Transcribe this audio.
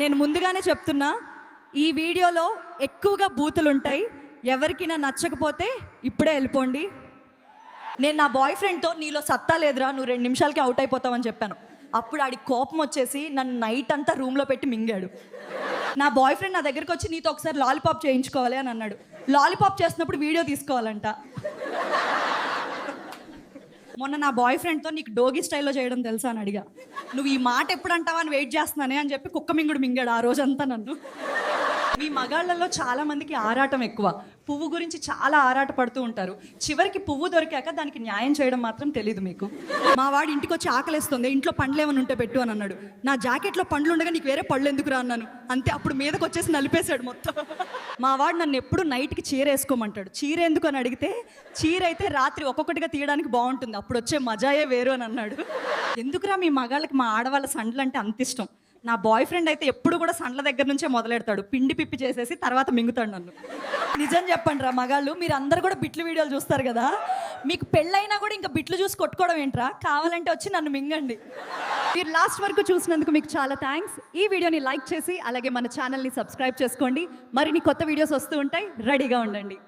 నేను ముందుగానే చెప్తున్నా ఈ వీడియోలో ఎక్కువగా బూతులు ఉంటాయి. ఎవరికైనా నచ్చకపోతే ఇప్పుడే వెళ్ళిపోండి. నేను నా బాయ్ ఫ్రెండ్తో నీలో సత్తా లేదురా నువ్వు రెండు నిమిషాలకి అవుట్ అయిపోతావని చెప్పాను. అప్పుడు ఆడి కోపం వచ్చేసి నన్ను నైట్ అంతా రూమ్లో పెట్టి మింగాడు. నా బాయ్ ఫ్రెండ్ నా దగ్గరికి వచ్చి నీతో ఒకసారి లాలీపాప్ చేయించుకోవాలి అని అన్నాడు. లాలీపాప్ చేస్తున్నప్పుడు వీడియో తీసుకోవాలంట. మొన్న నా బాయ్ ఫ్రెండ్తో నీకు డోగి స్టైల్లో చేయడం తెలుసా అని అడిగా. నువ్వు ఈ మాట ఎప్పుడు అంటావా అని వెయిట్ చేస్తున్నానే అని చెప్పి కుక్క మింగుడు మింగాడు ఆ రోజంతా నన్ను. మీ మగాళ్ళలో చాలా మందికి ఆరాటం ఎక్కువ. పువ్వు గురించి చాలా ఆరాట పడుతూ ఉంటారు. చివరికి పువ్వు దొరికాక దానికి న్యాయం చేయడం మాత్రం తెలియదు మీకు. మా వాడు ఇంటికి వచ్చి ఆకలేస్తుంది. ఇంట్లో పండ్లు ఏమైనా ఉంటే పెట్టు అని అన్నాడు. నా జాకెట్లో పండ్లు ఉండగా నీకు వేరే పళ్ళు ఎందుకు రా అన్నాను. అంతే అప్పుడు మీదకి వచ్చేసి నలిపేశాడు మొత్తం. మా వాడు నన్ను ఎప్పుడు నైట్కి చీర వేసుకోమంటాడు. చీర ఎందుకు అని అడిగితే చీర అయితే రాత్రి ఒక్కొక్కటిగా తీయడానికి బాగుంటుంది. అప్పుడు వచ్చే మజాయే వేరు అని అన్నాడు. ఎందుకురా మీ మగాళ్ళకి మా ఆడవాళ్ళ సండ్లు అంటే అంత ఇష్టం? నా బాయ్ ఫ్రెండ్ అయితే ఎప్పుడు కూడా సండ్ల దగ్గర నుంచే మొదలెడతాడు. పిండి పిప్పి చేసేసి తర్వాత మింగుతాడు నన్ను. నిజం చెప్పండి రా మగాళ్ళు మీరు అందరు కూడా బిట్లు వీడియోలు చూస్తారు కదా? మీకు పెళ్ళైనా కూడా ఇంకా బిట్లు చూసి కొట్టుకోవడం ఏంట్రా? కావాలంటే వచ్చి నన్ను మింగండి. మీరు లాస్ట్ వరకు చూసినందుకు మీకు చాలా థ్యాంక్స్ ఈ వీడియోని లైక్ చేసి అలాగే మన ఛానల్ని సబ్స్క్రైబ్ చేసుకోండి. మరిన్ని కొత్త వీడియోస్ వస్తూ ఉంటాయి. రెడీగా ఉండండి.